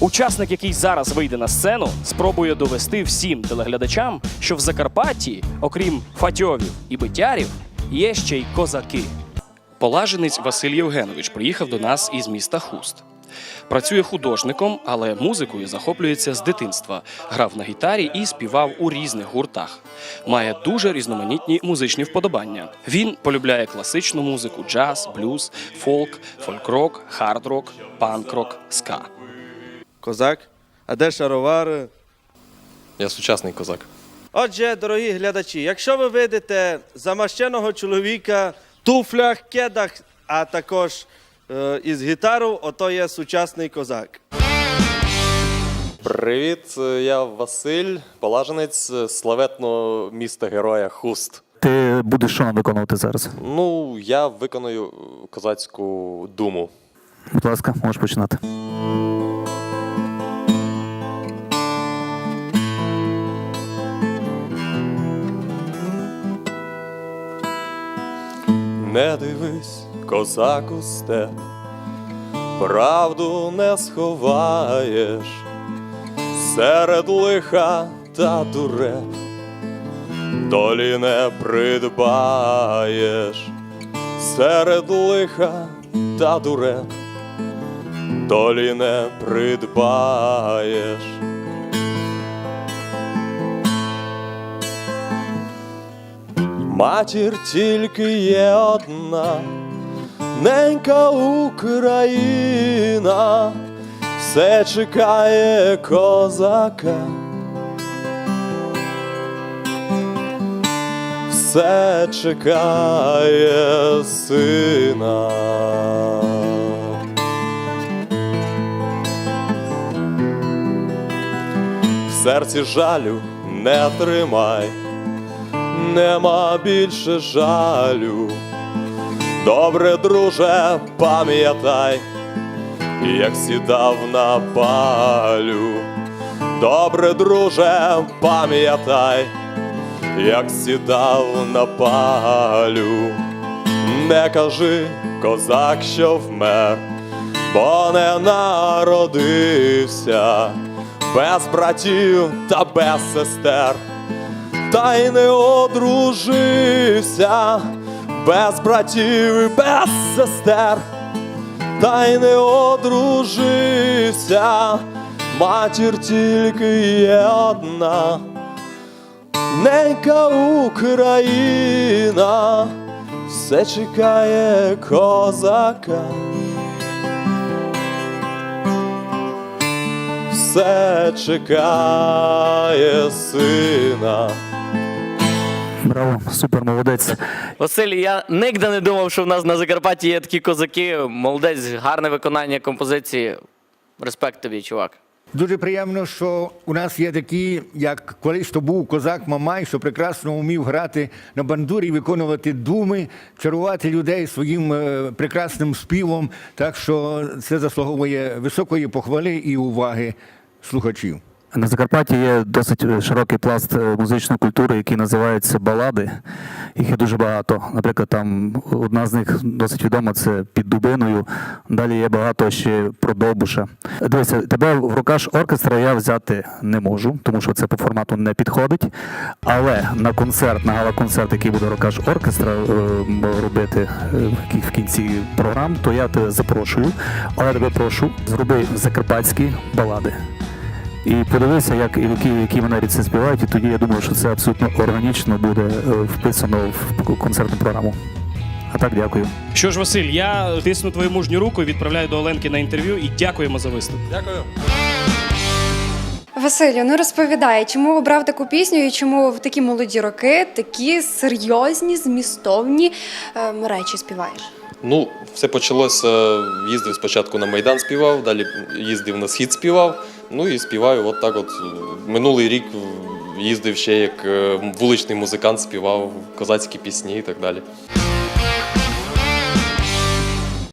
Учасник, який зараз вийде на сцену, спробує довести всім телеглядачам, що в Закарпатті, окрім фатьовів і битярів, є ще й козаки. Полаженець Василь Євгенович приїхав до нас із міста Хуст. Працює художником, але музикою захоплюється з дитинства. Грав на гітарі і співав у різних гуртах. Має дуже різноманітні музичні вподобання. Він полюбляє класичну музику, джаз, блюз, фолк, фольк-рок, хард-рок, панк-рок, ска. Козак. А де шаровари? Я сучасний козак. Отже, дорогі глядачі, якщо ви видите замащеного чоловіка в туфлях, кедах, а також е, із гітарою, ото є сучасний козак. Привіт, я Василь, полаженець славетного міста героя Хуст. Ти будеш що нам виконувати зараз? Ну, я виконую козацьку думу. Будь ласка, можеш починати. Не дивись, козаку степ, правду не сховаєш, серед лиха та дуреб, долі не придбаєш, серед лиха та дуреб, долі не придбаєш. Матір тільки є одна, ненька Україна, все чекає козака. Все чекає сина. В серці жалю не тримай нема більше жалю. Добре, друже, пам'ятай, як сідав на палю. Добре, друже, пам'ятай, як сідав на палю. Не кажи, козак, що вмер, бо не народився без братів та без сестер та й не одружився без братів і без сестер, та й не одружився, матір тільки є одна, ненька Україна, все чекає козака. Все чекає сина. Браво, супер, молодець. Василь, я нігде не думав, що в нас на Закарпатті є такі козаки. Молодець, гарне виконання композиції. Респект тобі, чувак. Дуже приємно, що у нас є такі, як колись то був козак Мамай, що прекрасно вмів грати на бандурі, виконувати думи, чарувати людей своїм е, прекрасним співом. Так що це заслуговує високої похвали і уваги слухачів. На Закарпатті є досить е, широкий пласт е, музичної культури, який називається балади. Їх є дуже багато. Наприклад, там одна з них досить відома це під дубиною. Далі є багато ще про Довбуша. Дивися, тебе в рукаш оркестра я взяти не можу, тому що це по формату не підходить. Але на концерт, на гала-концерт, який буде рукаш оркестра е, робити в кінці програм, то я тебе запрошую. Але тебе прошу, зроби закарпатські балади. І подивися, як і в якій, в манері це співають, і тоді я думаю, що це абсолютно органічно буде е, вписано в концертну програму. А так, дякую. Що ж, Василь, я тисну твою мужню руку відправляю до Оленки на інтерв'ю і дякуємо за виступ. Дякую. Василю, ну розповідай, чому обрав таку пісню і чому в такі молоді роки такі серйозні, змістовні ем, речі співаєш? Ну, все почалося. Їздив спочатку на Майдан співав, далі їздив на схід співав. Ну і співаю от так от. Минулий рік їздив ще як е, вуличний музикант, співав козацькі пісні і так далі.